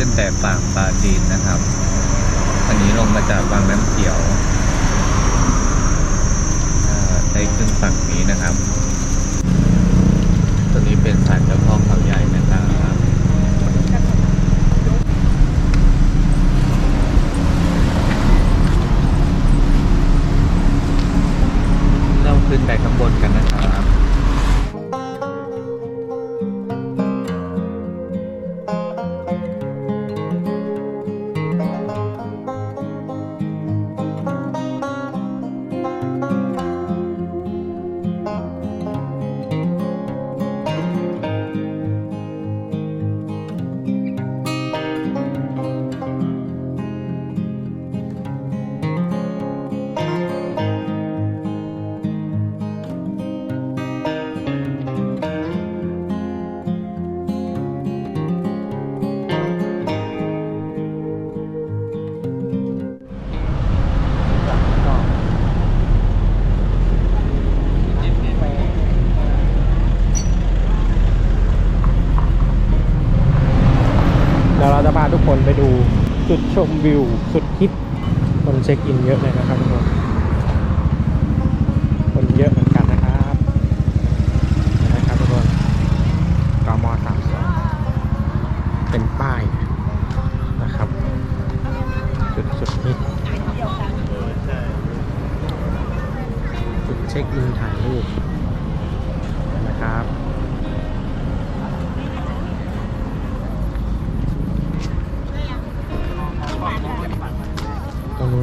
ขึ้นแต่ฝั่งปาจีนนะครับอันนี้ลงมาจากบางน้ำเขียวได้ขึ้นฝั่งนี้นะครับ ตัวนี้เป็นสาย จุดชมวิวสุดฮิตคนเช็คอินเยอะเลยนะครับ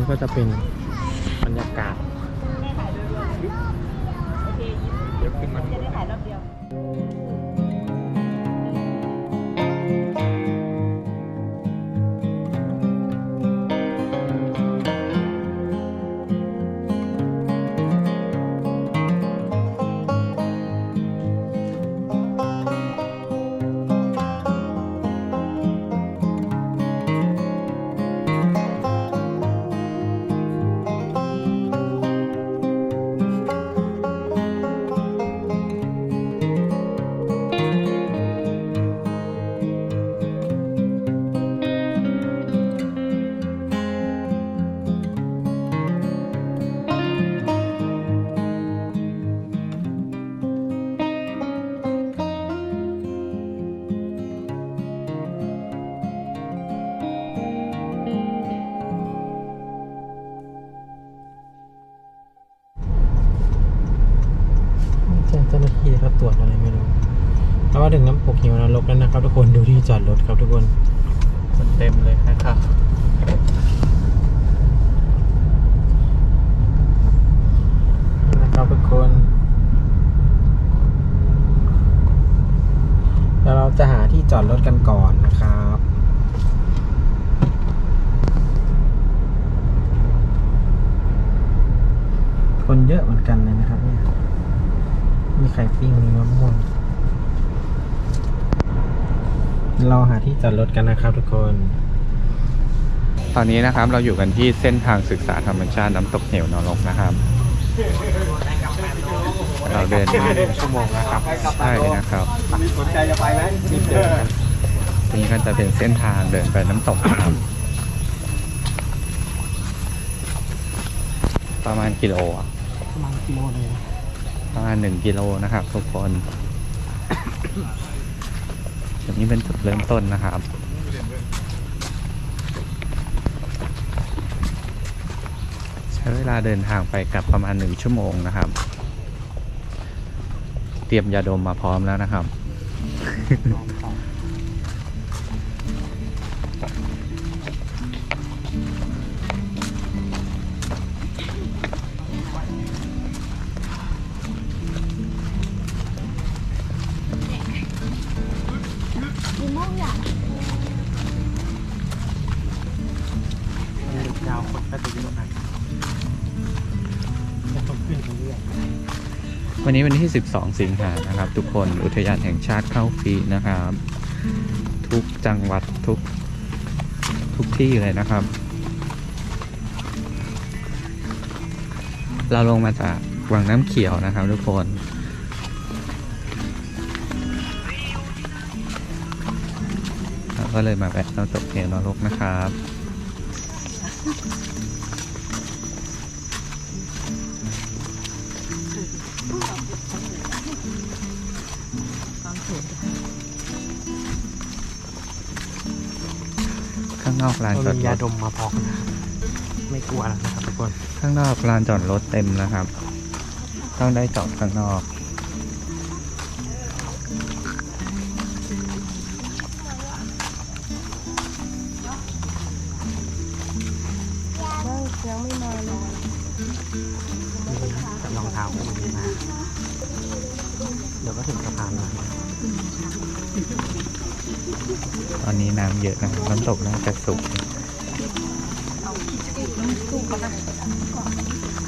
ก็จะเป็นบรรยากาศเดี๋ยวขึ้นมาข้ คนเยอะเหมือนกันเลยนะครับเนี่ยมีไข่ปิ้งมีมะม่วง เราหาที่จอดรถกันนะครับทุกคน ตอนนี้นะครับเราอยู่กันที่เส้นทางศึกษาธรรมชาติน้ำตกเหวนรกนะครับ เราเดินมาชั่วโมงนะครับใช่นะครับสนใจจะไปไหมรีบเดินกันตรงนี้ก็จะเป็นเส้นทางเดินไปน้ำตกนะครับประมาณกิโลอะ ประมาณกิโลเลยประมาณหนึ่งกิโลนะครับ ทุกคนตรงนี้เป็นจุดเริ่มต้นนะครับใช้เวลาเดินทางไปกลับประมาณหนึ่งชั่วโมงนะครับ เตรียมยาดมมาพร้อมแล้วนะครับ วันนี้วันที่ 12 สิงหานะครับ ทุกคนอุทยานแห่งชาติเข้าฟรีนะครับ ทุกจังหวัดทุกทุกที่เลยนะครับ เราลงมาจากวังน้ำเขียวนะครับ ทุกคนเราก็เลยมาแวะน้ำตกเหวนรกนะครับ อกลานจเราอดมีรยาถดมมาพอกนะครับไม่กลัวแล้วนะครับทุกคนข้างนอกลานจอดรถเต็มนะครับ ต้องได้จอดข้างนอกยังไม่มาเลย กับรองเท้าคู่นี้มาเดี๋ยวก็ถึงสะพานแล้ว ตอนนี้น้ำเยอะนะครับน้ำตกน่าจะสูง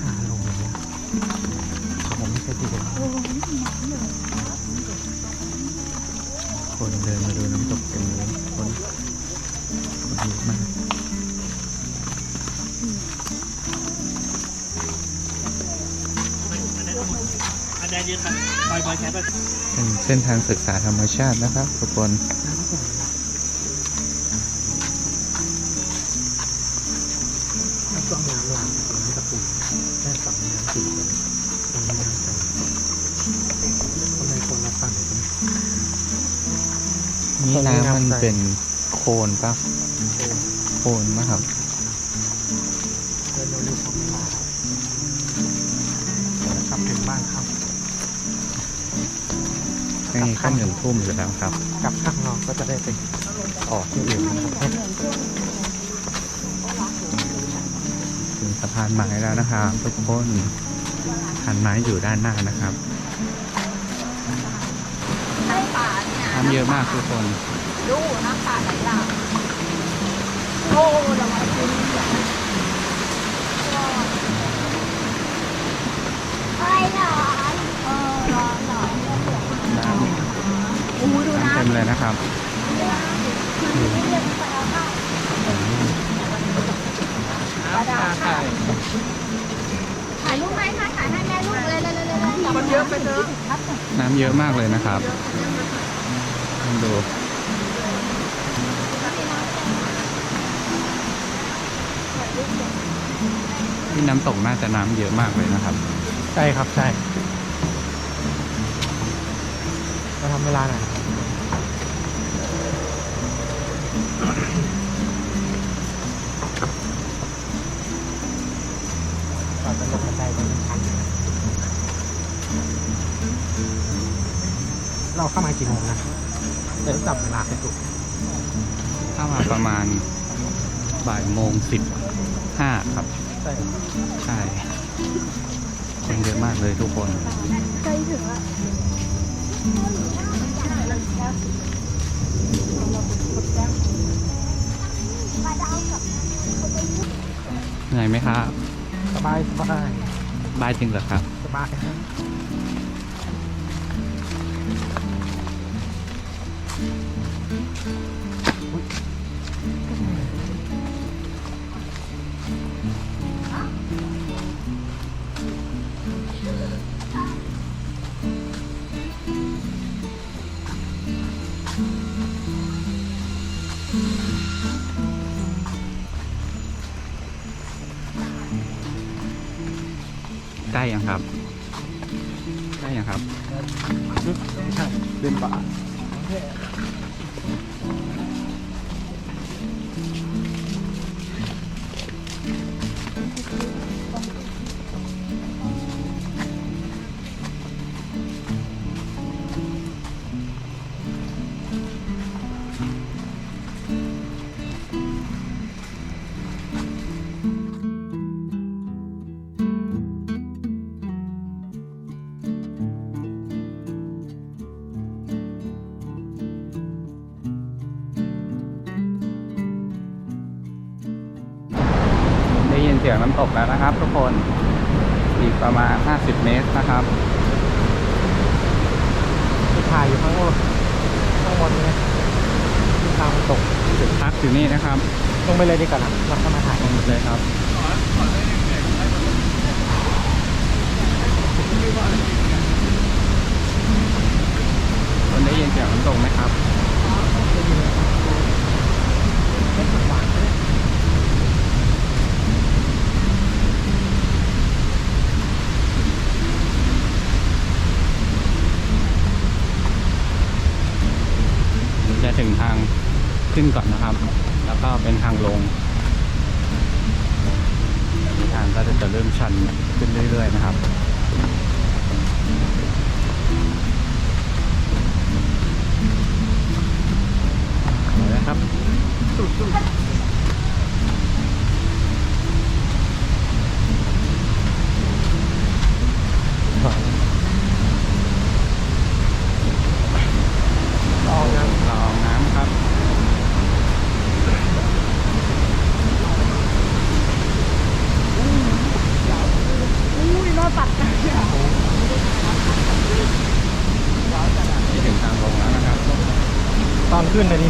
ขาลงอย่างเงี้ยผมไม่เคยดีเลยคนเดินมาดูน้ำตกกันเลยคนคนเยอะมาก เป็นเส้นทางศึกษาธรรมชาตินะครับทุกคนช่วงน้ำหลากน้ำตะปูแค่สองน้ำสี่คนตรงนี้น้ำใสคนในคนละฝั่งกันนี่ตรงนี้น้ำมันน้ำใสเป็นโคลนปะโคลนปะครับ นี่ก็หนึ่งทุ่มอยู่แล้วครับกลับข้างนอกก็จะได้ไปออกที่อื่นนะครับถึงสะพานไม้แล้วนะครับทุกคนสะพานไม้อยู่ด้านหน้านะครับใช่ป่าเนี่ยน้ำเยอะมากทุกคนดูน้ำป่าไหลหลากโอ้ระวังพื้นที่ไอ้ร้อนเออร้อนร้อน น้ำ โอ้ดู น้ำ น้ำ เต็ มเลยนะครับถ่ายรูปให้ค่ะถ่ายให้แม่ลูกเลยเลยเลยเลยมันเยอะไปเนอะน้ำเยอะมากเลยนะครับลองดูที่น้ำตกน่าจะน้ำเยอะมากเลยนะครับ ใช่ครับใช่เราทำเวลาหน่อย เราเข้ามากี่โมงนะเดี๋ยวจับเวลาให้ถูกถ้ามาประมาณบ่ายโมงสิบห้าครับ ใช่ใช่คนเยอะมากเลยทุกคน ใกล้ถึงแล้ว เหนื่อยไหมครับ สบายสบาย บายจริงเหรอครับ สบาย ล้ยังครับใกล้ยังครับใช่เดินป่า ได้ยินเสียงน้ำตกแล้วนะครับ ทุกคน อีกประมาณ 50 เมตรนะครับถ่ายอยู่ข้างบนข้างบนนี้ที่ทางตกจุดพักอยู่นี่นะครับ ลงไปเลยดีกว่านะเราเข้ามาถ่ายลงเลยครับคนได้ยินเสียงน้ำตกไหมครับ จะถึงทางขึ้นก่อนนะครับ แล้วก็เป็นทางลงทางก็จะเริ่มชันขึ้นเรื่อย ๆ นะครับเห็นไหมครับลองน้ำลองน้ำครับ อุ้ยรถปัดกันที่ถึงทางลงแล้วนะครับ ตอนขึ้นเลยดิ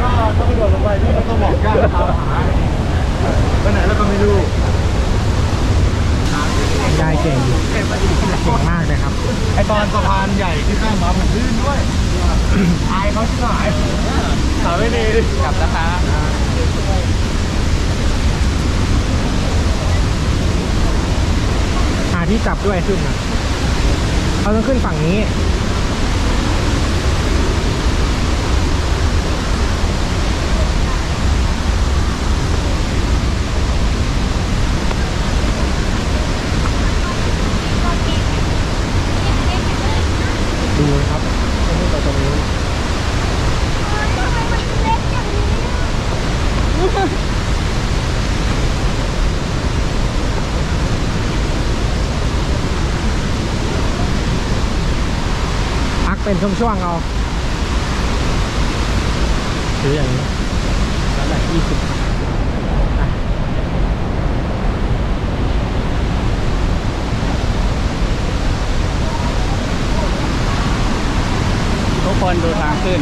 ถ้าไม่โดดลงไปพี่ก็ต้องบอกย่าตามหาไปไหนแล้วก็ไม่รู้ยายเก่งเก่งมากเลยครับ ไอตอนสะพานใหญ่ที่ข้ามมาผมลื่นด้วยอายเขาที่หายขาไม่ดีกลับแล้วครับหาที่จับด้วยขึ้นนะเขาต้องขึ้นฝั่งนี้ ดูนะครับไม่ใช่ตัวตรงนี้ พักเป็น ช่วงๆเอาถืออย่างนี้แล้วแบบยี่สิบทุกคนดูทางขึ้น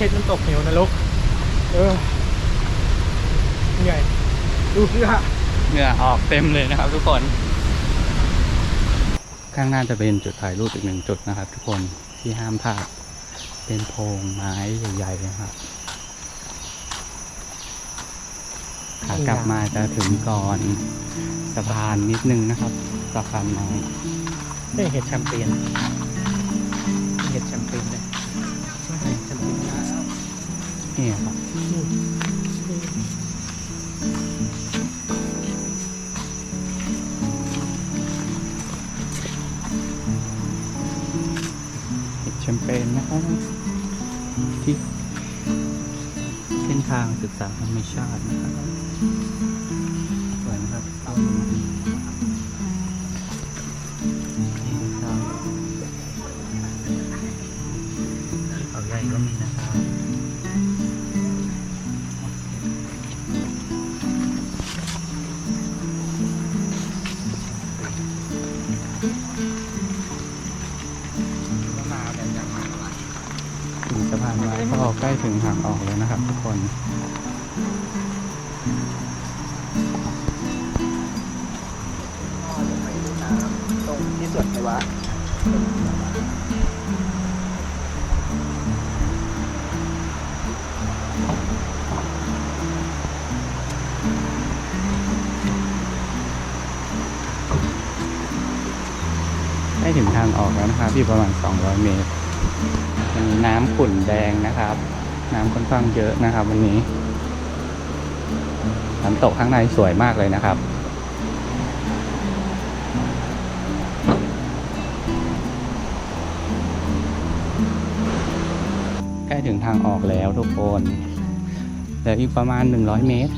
เชษมันตกเหวนรกเออเหนื่อยดูเสื้อเหงื่อออกเต็มเลยนะครับ ทุกคน ข้างหน้าจะเป็นจุดถ่ายรูปอีกหนึ่งจุดนะครับ ทุกคนที่ห้ามพลาดเป็นโพรงไม้ใหญ่ๆนะครับขากลับมาจะถึงก่อนสะพานนิดนึงนะครับสะพานไม้นี่เห็ดแชมเปญเห็ดแชมเปญเลย นี่ครับเปญนะครับที่เส้นทางศึกษาธรรมชาตินะครับ ใกล้ถึงทางออกแล้วนะครับทุกคนตรงที่สวนไฟวะใกล้ถึงทางออกแล้วนะครับ ที่ประมาณ 200 เมตรวั นนี้น้ำขุ่นแดงนะครับ น้ำค่อนข้างเยอะนะครับ วันนี้น้ำตกข้างในสวยมากเลยนะครับใกล้ถึงทางออกแล้วทุกคนเหลืออีกประมาณ 100 เมตร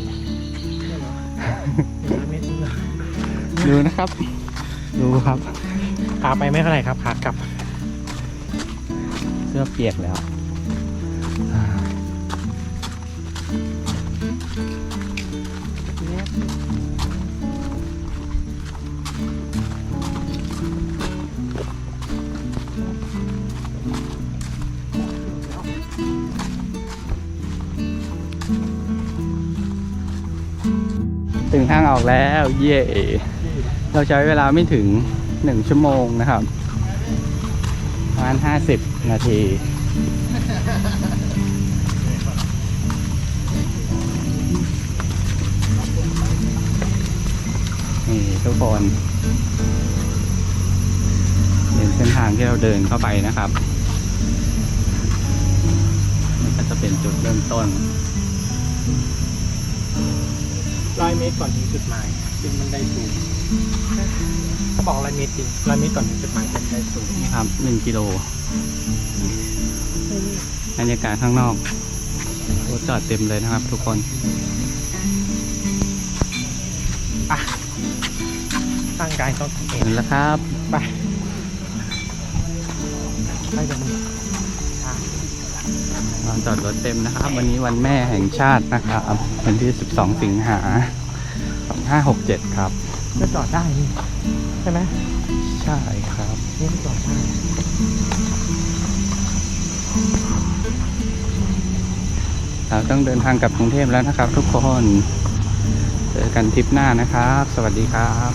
ดูนะครับ ดูครับขาไปไม่เท่าไหร่ครับขากลับ เสื้อเปียกแล้วถึงทางออกแล้ว เย่เราใช้เวลาไม่ถึงหนึ่งชั่วโมงนะครับ ประมาณห้าสิบนาที นี่ทุกคนเป็นเส้นทางที่เราเดินเข้าไปนะครับนี่ก็จะเป็นจุดเริ่มต้นร้อยเมตรก่อนถึงจุดหมายเป็นบันไดสูง บอกร้อยเมตรจริงร้อยเมตรก่อนถึงจุดหมายเป็นบันไดสูงนี่ครับหนึ่งกิโลบรรยากาศข้างนอกรถจอดเต็มเลยนะครับ ทุกคนร่างกายต้องเอเห็งนแล้วครับไปไปตรงนี้ลานจอดรถเต็มนะครับ วันนี้วันแม่แห่งชาตินะครับวันที่ 12 สิงหา2567 ครับ ก็จอดได้นี่ ใช่ไหมใช่ครับนี่ก็จอดได้เราต้องเดินทางกลับกรุงเทพแล้วนะครับ ทุกคน เจอกันทริปหน้านะครับ สวัสดีครับ